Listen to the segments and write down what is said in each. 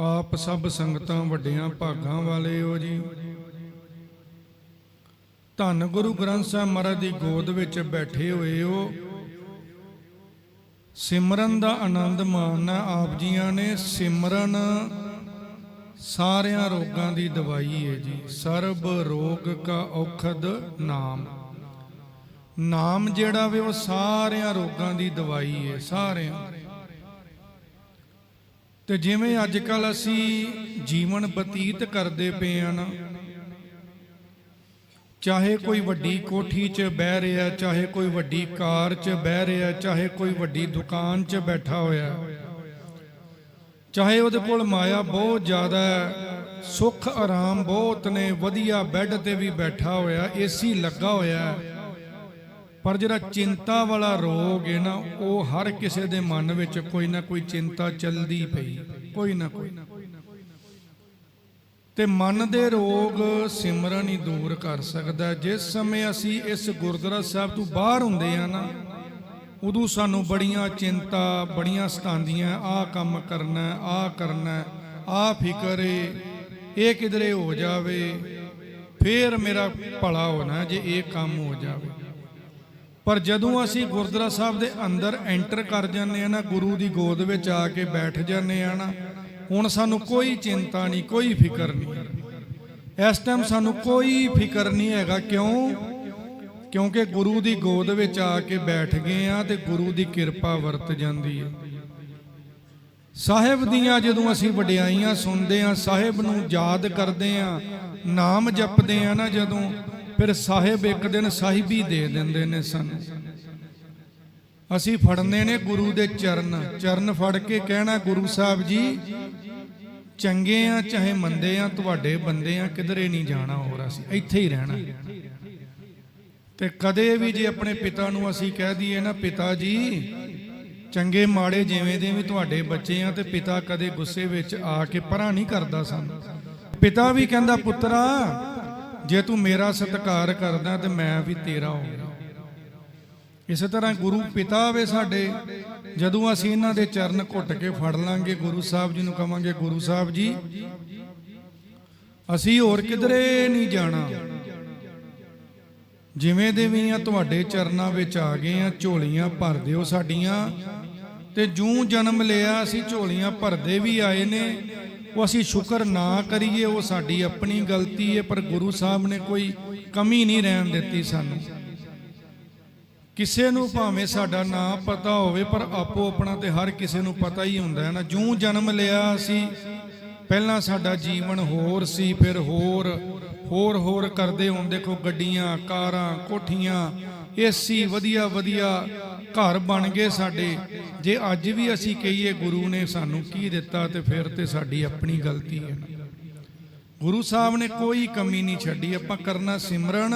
ਆਪ ਸਭ ਸੰਗਤਾਂ ਵੱਡਿਆਂ ਭਾਗਾਂ ਵਾਲੇ ਹੋ ਜੀ। ਧੰਨ ਗੁਰੂ ਗ੍ਰੰਥ ਸਾਹਿਬ ਮਹਾਰਾਜ ਦੀ ਗੋਦ ਵਿੱਚ ਬੈਠੇ ਹੋਏ ਹੋ। ਸਿਮਰਨ ਦਾ ਆਨੰਦ ਮਾਣਨਾ ਆਪ ਜੀਆਂ ਨੇ। ਸਿਮਰਨ ਸਾਰਿਆਂ ਰੋਗਾਂ ਦੀ ਦਵਾਈ ਹੈ ਜੀ। ਸਰਬ ਰੋਗ ਕਾ ਔਖਦ ਨਾਮ। ਨਾਮ ਜਿਹੜਾ ਵੇ ਉਹ ਸਾਰਿਆਂ ਰੋਗਾਂ ਦੀ ਦਵਾਈ ਹੈ, ਸਾਰਿਆਂ। ਤੇ ਜਿਵੇਂ ਅੱਜ ਕੱਲ ਅਸੀਂ ਜੀਵਨ ਬਤੀਤ ਕਰਦੇ ਪਏ ਆ ਨਾ, ਚਾਹੇ ਕੋਈ ਵੱਡੀ ਕੋਠੀ 'ਚ ਬਹਿ ਰਿਹਾ, ਚਾਹੇ ਕੋਈ ਵੱਡੀ ਕਾਰ 'ਚ ਬਹਿ ਰਿਹਾ, ਚਾਹੇ ਕੋਈ ਵੱਡੀ ਦੁਕਾਨ 'ਚ ਬੈਠਾ ਹੋਇਆ, ਚਾਹੇ ਉਹਦੇ ਕੋਲ ਮਾਇਆ ਬਹੁਤ ਜ਼ਿਆਦਾ ਹੈ, ਸੁੱਖ, ਆਰਾਮ ਬਹੁਤ ਨੇ, ਵਧੀਆ ਬੈੱਡ ਤੇ ਵੀ ਬੈਠਾ ਹੋਇਆ, ਏਸੀ ਲੱਗਾ ਹੋਇਆ ਹੈ। ਪਰ ਜਿਹੜਾ ਚਿੰਤਾ ਵਾਲਾ ਰੋਗ ਹੈ ਨਾ, ਉਹ ਹਰ ਕਿਸੇ ਦੇ ਮਨ ਵਿੱਚ ਕੋਈ ਨਾ ਕੋਈ ਚਿੰਤਾ ਚੱਲਦੀ ਪਈ, ਕੋਈ ਨਾ ਕੋਈ। ਤੇ ਮਨ ਦੇ ਰੋਗ ਸਿਮਰਨ ਹੀ ਦੂਰ ਕਰ ਸਕਦਾ ਜਿਸ ਸਮੇਂ ਅਸੀਂ ਇਸ ਗੁਰਦੁਆਰਾ ਸਾਹਿਬ ਤੋਂ ਬਾਹਰ ਹੁੰਦੇ ਆ ਨਾ, ਉਦੋਂ ਸਾਨੂੰ ਬੜੀਆਂ ਚਿੰਤਾ, ਬੜੀਆਂ ਸਤਾਉਂਦੀਆਂ, ਆਹ ਕੰਮ ਕਰਨਾ, ਆਹ ਕਰਨਾ, ਆਹ ਫਿਕਰ ਏ, ਇਹ ਕਿਧਰੇ ਹੋ ਜਾਵੇ, ਫੇਰ ਮੇਰਾ ਭਲਾ ਹੋਣਾ ਜੇ ਇਹ ਕੰਮ ਹੋ ਜਾਵੇ। ਪਰ ਜਦੋਂ ਅਸੀਂ ਗੁਰਦੁਆਰਾ ਸਾਹਿਬ ਦੇ ਅੰਦਰ ਐਂਟਰ ਕਰ ਜਾਂਦੇ ਆ ਨਾ, ਗੁਰੂ ਦੀ ਗੋਦ ਵਿੱਚ ਆ ਕੇ ਬੈਠ ਜਾਂਦੇ ਆ ਨਾ, ਹੁਣ ਸਾਨੂੰ ਕੋਈ ਚਿੰਤਾ ਨਹੀਂ, ਕੋਈ ਫਿਕਰ ਨਹੀਂ। ਇਸ ਟਾਈਮ ਸਾਨੂੰ ਕੋਈ ਫਿਕਰ ਨਹੀਂ ਹੈਗਾ, ਕਿਉਂ? ਕਿਉਂਕਿ ਗੁਰੂ ਦੀ ਗੋਦ ਵਿੱਚ ਆ ਕੇ ਬੈਠ ਗਏ ਆ ਤੇ ਗੁਰੂ ਦੀ ਕਿਰਪਾ ਵਰਤ ਜਾਂਦੀ ਹੈ। ਸਾਹਿਬ ਦੀਆਂ ਜਦੋਂ ਅਸੀਂ ਵਡਿਆਈਆਂ ਸੁਣਦੇ ਆ ਸਾਹਿਬ ਨੂੰ ਯਾਦ ਕਰਦੇ ਆ ਨਾਮ ਜਪਦੇ ਆ ਨਾ ਜਦੋਂ ਫਿਰ ਸਾਹਿਬ ਇੱਕ ਦਿਨ ਸਾਹਿਬੀ ਦੇ ਦਿੰਦੇ ਨੇ ਸਾਨੂੰ। ਅਸੀਂ ਫੜਨੇ ਨੇ ਗੁਰੂ ਦੇ ਚਰਨ। ਚਰਨ ਫੜ ਕੇ ਕਹਿਣਾ, ਗੁਰੂ ਸਾਹਿਬ ਜੀ, ਚੰਗੇ ਆ, ਚਾਹੇ ਮੰਦੇ ਆ, ਤੁਹਾਡੇ ਬੰਦੇ ਆ, ਕਿਧਰੇ ਨਹੀਂ ਜਾਣਾ ਹੋਰ ਅਸੀਂ, ਇੱਥੇ ਹੀ ਰਹਿਣਾ। ਤੇ ਕਦੇ ਵੀ ਜੇ ਆਪਣੇ ਪਿਤਾ ਨੂੰ ਅਸੀਂ ਕਹਿ ਦਈਏ ਨਾ, ਪਿਤਾ ਜੀ, ਚੰਗੇ ਮਾੜੇ ਜਿਵੇਂ ਦੇ ਵੀ ਤੁਹਾਡੇ ਬੱਚੇ ਆ, ਤੇ ਪਿਤਾ ਕਦੇ ਗੁੱਸੇ ਵਿੱਚ ਆ ਕੇ ਪਰਾਂ ਨਹੀਂ ਕਰਦਾ ਸਾਨੂੰ। ਪਿਤਾ ਵੀ ਕਹਿੰਦਾ, ਪੁੱਤਰਾ ਜੇ ਤੂੰ ਮੇਰਾ ਸਤਿਕਾਰ ਕਰਦਾ ਤੇ ਮੈਂ ਵੀ ਤੇਰਾ ਹੋ ਗਿਆ ਇਸੇ ਤਰ੍ਹਾਂ ਗੁਰੂ ਪਿਤਾ ਵੇ ਸਾਡੇ, ਜਦੋਂ ਅਸੀਂ ਇਹਨਾਂ ਦੇ ਚਰਨ ਘੁੱਟ ਕੇ ਫੜ ਲਾਂਗੇ, ਗੁਰੂ ਸਾਹਿਬ ਜੀ ਨੂੰ ਕਵਾਂਗੇ, ਗੁਰੂ ਸਾਹਿਬ ਜੀ, ਅਸੀਂ ਹੋਰ ਕਿਧਰੇ ਨਹੀਂ ਜਾਣਾ। ਜਿਵੇਂ ਦੇ ਵੀ ਆ ਤੁਹਾਡੇ ਚਰਨਾਂ ਵਿੱਚ ਆ ਗਏ ਆ ਝੋਲੀਆਂ ਭਰ ਦਿਓ ਸਾਡੀਆਂ, ਤੇ ਜੂੰ ਜਨਮ ਲਿਆ, ਅਸੀਂ ਝੋਲੀਆਂ ਭਰਦੇ ਵੀ ਆਏ ਨੇ ਉਹ ਅਸੀਂ ਸ਼ੁਕਰ ਨਾ ਕਰੀਏ, ਉਹ ਸਾਡੀ ਆਪਣੀ ਗਲਤੀ ਹੈ ਪਰ ਗੁਰੂ ਸਾਹਿਬ ਨੇ ਕੋਈ ਕਮੀ ਨਹੀਂ ਰਹਿਣ ਦਿੱਤੀ ਸਾਨੂੰ। ਕਿਸੇ ਨੂੰ ਭਾਵੇਂ ਸਾਡਾ ਨਾਂ ਪਤਾ ਹੋਵੇ, ਪਰ ਆਪੋ ਆਪਣਾ ਤੇ ਹਰ ਕਿਸੇ ਨੂੰ ਪਤਾ ਹੀ ਹੁੰਦਾ ਹੈ ਨਾ। ਜੂੰ ਜਨਮ ਲਿਆ ਅਸੀਂ ਪਹਿਲਾਂ ਸਾਡਾ ਜੀਵਨ ਹੋਰ ਸੀ, ਫਿਰ ਹੋਰ ਹੋਰ ਹੋਰ ਕਰਦੇ ਹੁਣ ਦੇਖੋ ਗੱਡੀਆਂ, ਕਾਰਾਂ, ਕੋਠੀਆਂ, ਏਸੀ ਵਧੀਆ ਵਧੀਆ ਘਰ ਬਣ ਗਏ ਸਾਡੇ। ਜੇ ਅੱਜ ਵੀ ਅਸੀਂ ਕਹੀਏ ਗੁਰੂ ਨੇ ਸਾਨੂੰ ਕੀ ਦਿੱਤਾ ਤੇ ਫਿਰ ਤੇ ਸਾਡੀ ਆਪਣੀ ਗਲਤੀ ਹੈ। ਗੁਰੂ ਸਾਹਿਬ ਨੇ ਕੋਈ ਕਮੀ ਨਹੀਂ ਛੱਡੀ। ਆਪਾਂ ਕਰਨਾ ਸਿਮਰਨ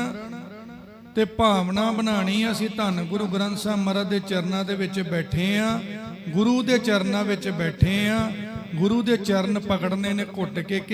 ਤੇ ਭਾਵਨਾ ਬਣਾਣੀ ਅਸੀਂ ਧੰਨ ਗੁਰੂ ਗ੍ਰੰਥ ਸਾਹਿਬ ਮਹਾਰਾਜ ਦੇ ਚਰਨਾਂ ਦੇ ਵਿੱਚ ਬੈਠੇ ਆ। ਗੁਰੂ ਦੇ ਚਰਨਾਂ ਵਿੱਚ ਬੈਠੇ ਆ। ਗੁਰੂ ਦੇ ਚਰਨ ਪਕੜਨੇ ਨੇ ਘੁੱਟ ਕੇ ਕਿ